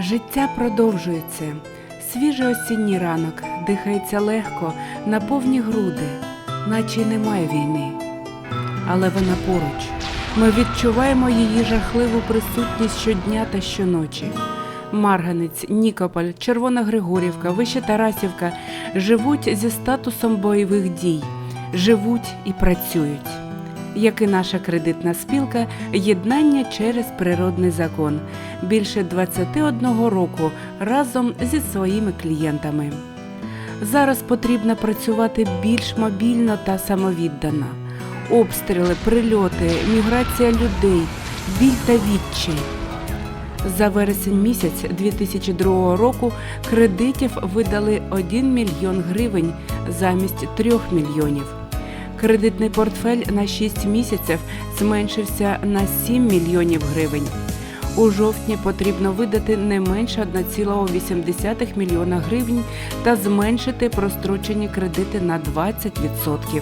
Життя продовжується. Свіжий осінній ранок дихається легко на повні груди, наче й немає війни. Але вона поруч. Ми відчуваємо її жахливу присутність щодня та щоночі. Марганець, Нікополь, Червона Григорівка, Вища Тарасівка живуть зі статусом бойових дій, живуть і працюють. Як і наша кредитна спілка, єднання через природний закон більше 21 року разом зі своїми клієнтами. Зараз потрібно працювати більш мобільно та самовіддано. Обстріли, прильоти, міграція людей, біль та відчай. За вересень місяць 2002 року кредитів видали 1 мільйон гривень замість 3 мільйонів. Кредитний портфель на 6 місяців зменшився на 7 мільйонів гривень. У жовтні потрібно видати не менше 1,8 мільйона гривень та зменшити прострочені кредити на 20%.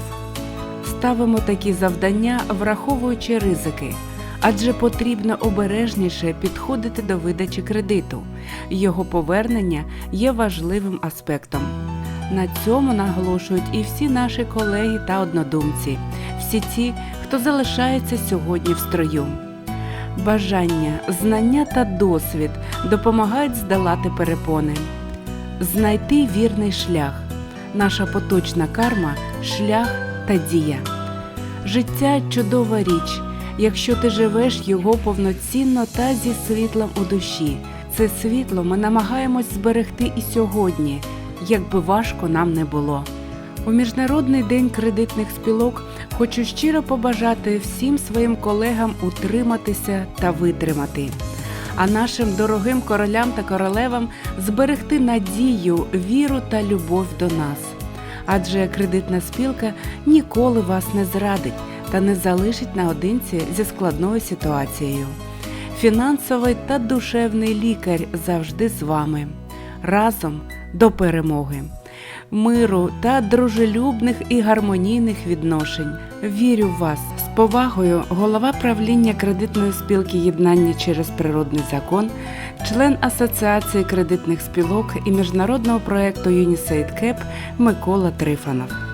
Ставимо такі завдання, враховуючи ризики, адже потрібно обережніше підходити до видачі кредиту. Його повернення є важливим аспектом. На цьому наголошують і всі наші колеги та однодумці, всі ті, хто залишається сьогодні в строю. Бажання, знання та досвід допомагають здолати перепони, знайти вірний шлях. Наша поточна карма шлях та дія. Життя чудова річ, якщо ти живеш його повноцінно та зі світлом у душі. Це світло ми намагаємось зберегти і сьогодні, як би важко нам не було. У Міжнародний день кредитних спілок хочу щиро побажати всім своїм колегам утриматися та витримати, а нашим дорогим королям та королевам зберегти надію, віру та любов до нас. Адже кредитна спілка ніколи вас не зрадить та не залишить наодинці зі складною ситуацією. Фінансовий та душевний лікар завжди з вами. Разом до перемоги, миру та дружелюбних і гармонійних відношень. Вірю в вас з повагою, голова правління кредитної спілки єднання через природний закон, член Асоціації кредитних спілок і міжнародного проекту UNICEF КЕП Микола Трифанов.